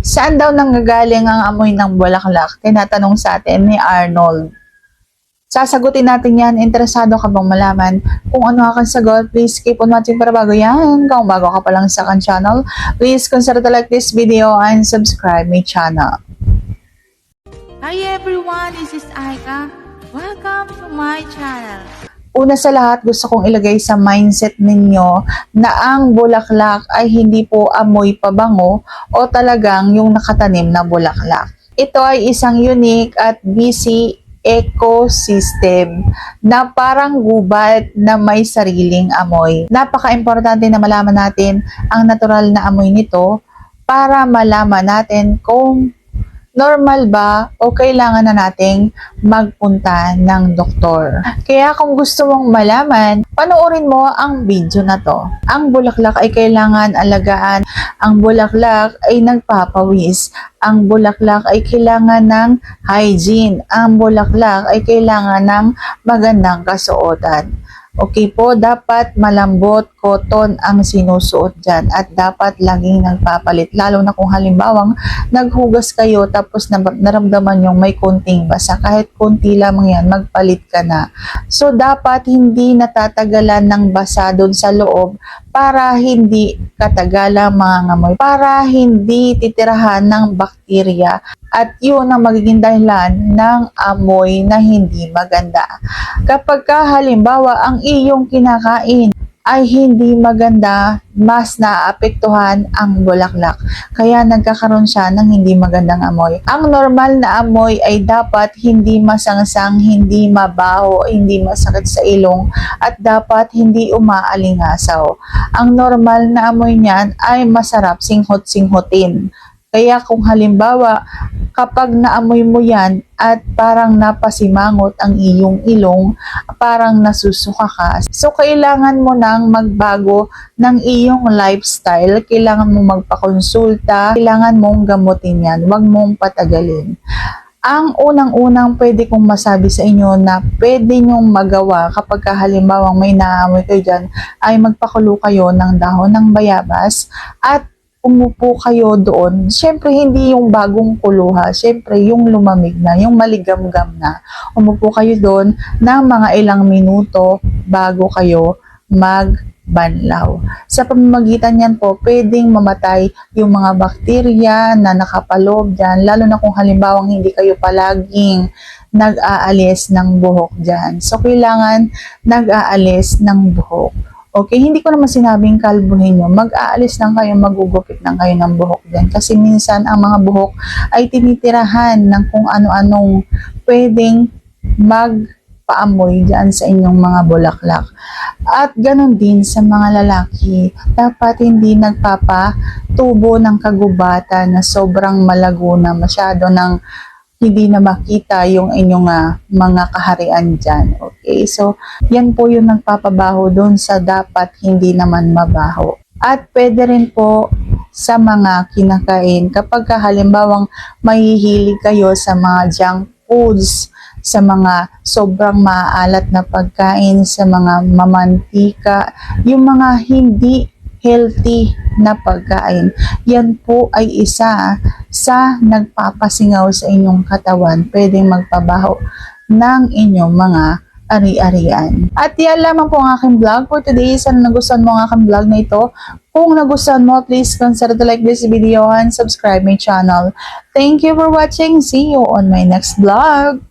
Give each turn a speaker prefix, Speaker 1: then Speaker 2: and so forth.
Speaker 1: Saan daw nanggagaling ang amoy ng bulaklak? Tinatanong sa atin ni Arnold. Sasagutin natin yan. Interesado ka bang malaman kung ano aking sagot? Please keep on watching para bago yan. Kung bago ka pa lang sa akin channel, please consider to like this video and subscribe my channel.
Speaker 2: Hi everyone, this is Aika. Welcome to my channel.
Speaker 1: Una sa lahat, gusto kong ilagay sa mindset ninyo na ang bulaklak ay hindi po amoy pabango o talagang yung nakatanim na bulaklak. Ito ay isang unique at busy ecosystem na parang gubat na may sariling amoy. Napaka-importante na malaman natin ang natural na amoy nito para malaman natin kung normal ba o kailangan na nating magpunta ng doktor. Kaya kung gusto mong malaman, panoorin mo ang video na to. Ang bulaklak ay kailangan alagaan. Ang bulaklak ay nagpapawis. Ang bulaklak ay kailangan ng hygiene. Ang bulaklak ay kailangan ng magandang kasuotan. Okay po, dapat malambot, cotton ang sinusuot dyan at dapat laging nagpapalit. Lalo na kung halimbawang naghugas kayo tapos na, naramdaman yung may konting basa. Kahit konti lamang yan, magpalit ka na. So, dapat hindi natatagalan ng basa doon sa loob para hindi katagalan mga ngamoy. Para hindi titirahan ng bakterya at yun ang magiging dahilan ng amoy na hindi maganda. Kapag ka halimbawa ang iyong kinakain ay hindi maganda, mas naapektuhan ang bulaklak. Kaya nagkakaroon siya ng hindi magandang amoy. Ang normal na amoy ay dapat hindi masangsang, hindi mabaho, hindi masakit sa ilong, at dapat hindi umaalingasaw. Ang normal na amoy niyan ay masarap singhot-singhotin. Kaya kung halimbawa, kapag naamoy mo yan at parang napasimangot ang iyong ilong, parang nasusuka ka. So, kailangan mo nang magbago ng iyong lifestyle. Kailangan mo magpakonsulta. Kailangan mong gamutin yan. Huwag mong patagalin. Ang unang-unang pwede kong masabi sa inyo na pwede nyong magawa kapag ka halimbawang may naamoy kayo dyan, ay magpakulo kayo ng dahon ng bayabas at umupo kayo doon, syempre hindi yung bagong kuluha, syempre yung lumamig na, yung maligamgam na. Umupo kayo doon ng mga ilang minuto bago kayo magbanlaw. Sa pamamagitan yan po, pwedeng mamatay yung mga bakterya na nakapaloob dyan, lalo na kung halimbawang hindi kayo palaging nag-aalis ng buhok dyan. So, kailangan nag-aalis ng buhok. Okay, hindi ko naman sinabing kalbuhin nyo. Mag-aalis lang kayo, magugupit lang kayo ng buhok din. Kasi minsan ang mga buhok ay tinitirahan ng kung ano-anong pwedeng magpaamoy dyan sa inyong mga bulaklak. At ganun din sa mga lalaki, dapat hindi nagpapatubo ng kagubatan na sobrang malago na masyado ng hindi na makita yung inyong ah, mga kaharian dyan. Okay, so yan po yung nagpapabaho doon sa dapat hindi naman mabaho. At pwede rin po sa mga kinakain kapag ka halimbawang mahihilig kayo sa mga junk foods, sa mga sobrang maalat na pagkain, sa mga mamantika, yung mga hindi healthy na pagkain. Yan po ay isa sa nagpapasingaw sa inyong katawan. Pwedeng magpabaho ng inyong mga ari-arian. At yan lamang po ang aking vlog for today. Sana nagustuhan mo ang aking vlog na ito. Kung nagustuhan mo, please consider to like this video and subscribe my channel. Thank you for watching. See you on my next vlog.